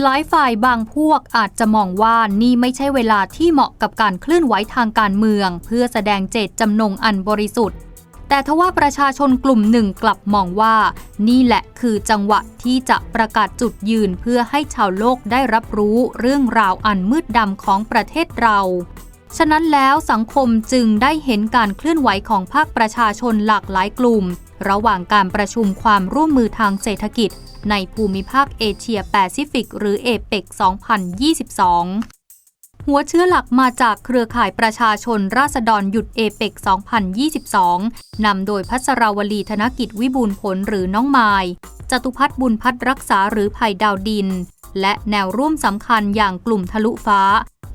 หลายฝ่ายบางพวกอาจจะมองว่านี่ไม่ใช่เวลาที่เหมาะกับการเคลื่อนไหวทางการเมือง เพื่อแสดงเจตจำนงอันบริสุทธิ์ แต่ทว่าประชาชนกลุ่มหนึ่งกลับมองว่า นี่แหละคือจังหวะที่จะประกาศจุดยืนเพื่อให้ชาวโลกได้รับรู้เรื่องราวอันมืดดำของประเทศเราฉะนั้นแล้วสังคมจึงได้เห็นการเคลื่อนไหวของภาคประชาชนหลากหลายกลุ่ม ระหว่างการประชุมความร่วมมือทางเศรษฐกิจ ในภูมิภาคเอเชียแปซิฟิก หรือเอเปก2022หัวเชื้อหลักมาจากเครือข่ายประชาชนราษฎรหยุดเอเปก2022 นำโดยพัชราวลีธนกิจวิบูลย์ผลหรือน้องไมายจตุพัฒน์บุญพัฒน์รักษาหรือภัยดาวดิน และแนวร่วมสำคัญอย่างกลุ่มทะลุฟ้า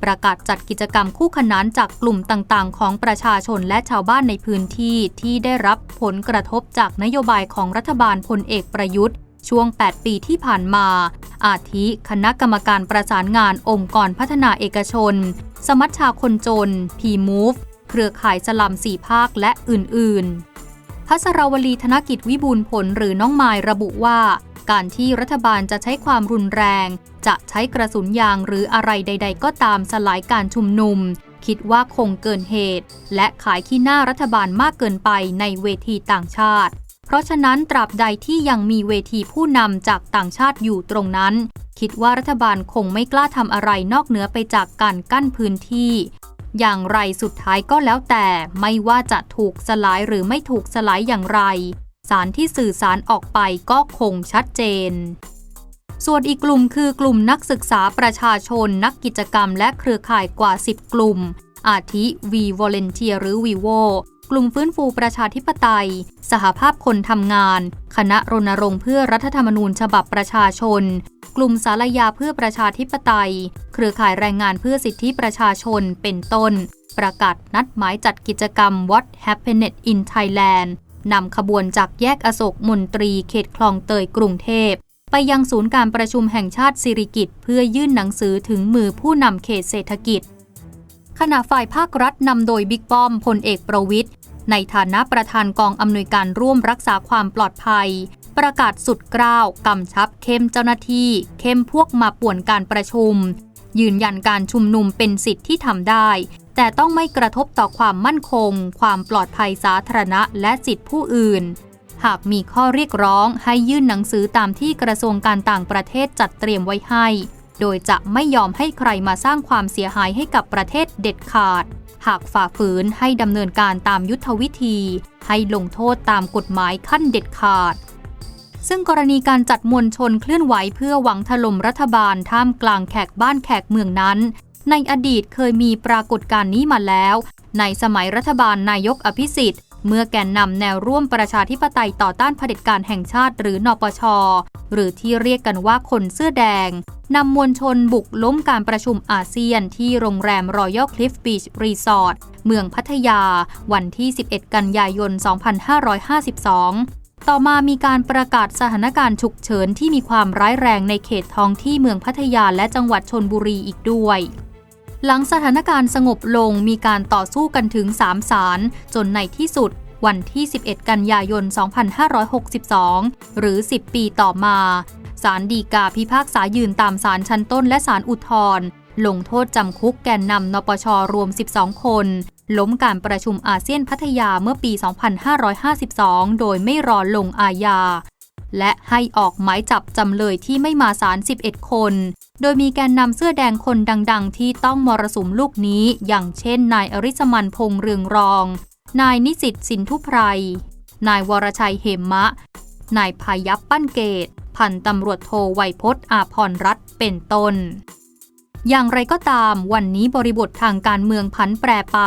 ประกาศจัดกิจกรรมคู่ขนานจากกลุ่มต่างๆ ของประชาชนและชาวบ้านในพื้นที่ที่ได้รับผลกระทบจากนโยบายของรัฐบาลพลเอกประยุทธ์ ช่วง 8 ปีที่ผ่านมา อาทิคณะกรรมการประสานงานองค์กรพัฒนาเอกชน สมัชชาคนจน P-Move เครือข่ายสลัมสี่ภาคและอื่นๆพัสราวลีธนกิจวิบูลย์ผลหรือน้องไมายระบุว่า การที่รัฐบาลจะใช้ความรุนแรง จะใช้กระสุนยางหรืออะไรใด ๆ ก็ตามสลายการชุมนุม คิดว่าคงเกินเหตุ และขายขี้หน้ารัฐบาลมากเกินไปในเวทีต่างชาติ เพราะฉะนั้นตราบใดที่ยังมีเวทีผู้นำจากต่างชาติอยู่ตรงนั้น คิดว่ารัฐบาลคงไม่กล้าทำอะไรนอกเหนือไปจากการกั้นพื้นที่อย่างไรสุดท้ายก็แล้วแต่ไม่ว่าจะถูกสลายหรือไม่ถูกสลายอย่างไร สารที่สื่อสารออกไปก็คงชัดเจน ส่วนอีกกลุ่มคือกลุ่มนักศึกษาประชาชนนักกิจกรรมและเครือข่ายกว่า 10 กลุ่ม อาทิ V Volunteer หรือ Vivo กลุ่มฟื้นฟูประชาธิปไตย สหภาพคนทำงาน คณะรณรงค์เพื่อรัฐธรรมนูญฉบับประชาชน กลุ่มสารยาเพื่อประชาธิปไตย เครือข่ายแรงงานเพื่อสิทธิประชาชน เป็นต้น ประกาศนัดหมายจัดกิจกรรม What Happened in Thailand นำขบวนจากแยกอโศกมนตรีเขตคลองเตยกรุงเทพ ไปยังศูนย์การประชุมแห่งชาติสิริกิตเพื่อยื่นหนังสือถึงมือผู้นำเขตเศรษฐกิจ ขณะฝ่ายภาครัฐนำโดยบิ๊กป้อมพลเอกประวิทย์ในฐานะประธานกองอำนวยการร่วมรักษาความปลอดภัย ประกาศสุดกล้าวกำชับเข้มเจ้าหน้าที่ เข้มพวกมาป่วนการประชุม ยืนยันการชุมนุมเป็นสิทธิ์ที่ทำได้ แต่ต้องไม่กระทบต่อความมั่นคง ความปลอดภัยสาธารณะ และสิทธิผู้อื่น หากมีข้อเรียกร้องให้ยื่นหนังสือตามที่กระทรวงการต่างประเทศจัดเตรียมไว้ให้ โดยจะไม่ยอมให้ใครมาสร้างความเสียหายให้กับประเทศเด็ดขาด หากฝ่าฝืนให้ดำเนินการตามยุทธวิธี ให้ลงโทษตามกฎหมายขั้นเด็ดขาดซึ่งกรณีการจัดมวลชนเคลื่อนไหวเพื่อหวังถล่มรัฐบาลท่ามกลางแขกบ้านแขกเมืองนั้น ในอดีตเคยมีปรากฏการณ์นี้มาแล้ว ในสมัยรัฐบาลนายกอภิสิทธิ์ เมื่อแกนนำแนวร่วมประชาธิปไตยต่อต้านเผด็จการแห่งชาติหรือนปช หรือที่เรียกกันว่าคนเสื้อแดงนำมวลชนบุกล้มการประชุมอาเซียนที่โรงแรม Royal Cliff Beach Resort เมืองพัทยา วันที่ 11 กันยายน 2552ต่อมามีการประกาศสถานการณ์ฉุกเฉินที่มีความร้ายแรงในเขตท้องที่เมืองพัทยาและจังหวัดชนบุรีอีกด้วย หลังสถานการณ์สงบลงมีการต่อสู้กันถึง 3 ศาลจนในที่สุด วันที่ 11 กันยายน 2562 หรือ 10 ปีต่อมาศาลฎีกาพิพากษายืนตามศาลชั้นต้นและศาลอุทธร์ลงโทษจำคุกแกนนำนปชรวม 12 คน ล้มการประชุมอาเซียนพัทยาเมื่อปี 2552 โดยไม่รอลงอาญา และให้ออกหมายจับจำเลยที่ไม่มาศาล 11 คน โดยมีแกนนำเสื้อแดงคนดัง ๆ ที่ต้องมรสุมลูกนี้ อย่างเช่น นายอริสมันพงษ์เรืองรอง นายนิสิตสินทุไพร นายวรชัยเหมมะ นายพายับปั้นเกต พันตำรวจโทไวยพจน์อาพรรัตน์เป็นต้น อย่างไรก็ตาม วันนี้บริบททางการเมืองพันแปรไป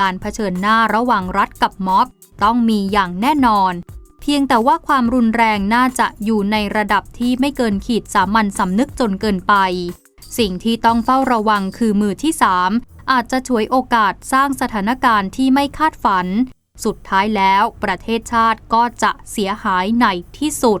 การเผชิญหน้าระหว่างรัฐกับม็อบ ต้องมีอย่างแน่นอน เพียงแต่ว่าความรุนแรงน่าจะอยู่ในระดับที่ไม่เกินขีดสามัญสำนึกจนเกินไป สิ่งที่ต้องเฝ้าระวังคือมือที่ 3 อาจจะฉวยโอกาสสร้างสถานการณ์ที่ไม่คาดฝัน สุดท้ายแล้วประเทศชาติก็จะเสียหายในที่สุด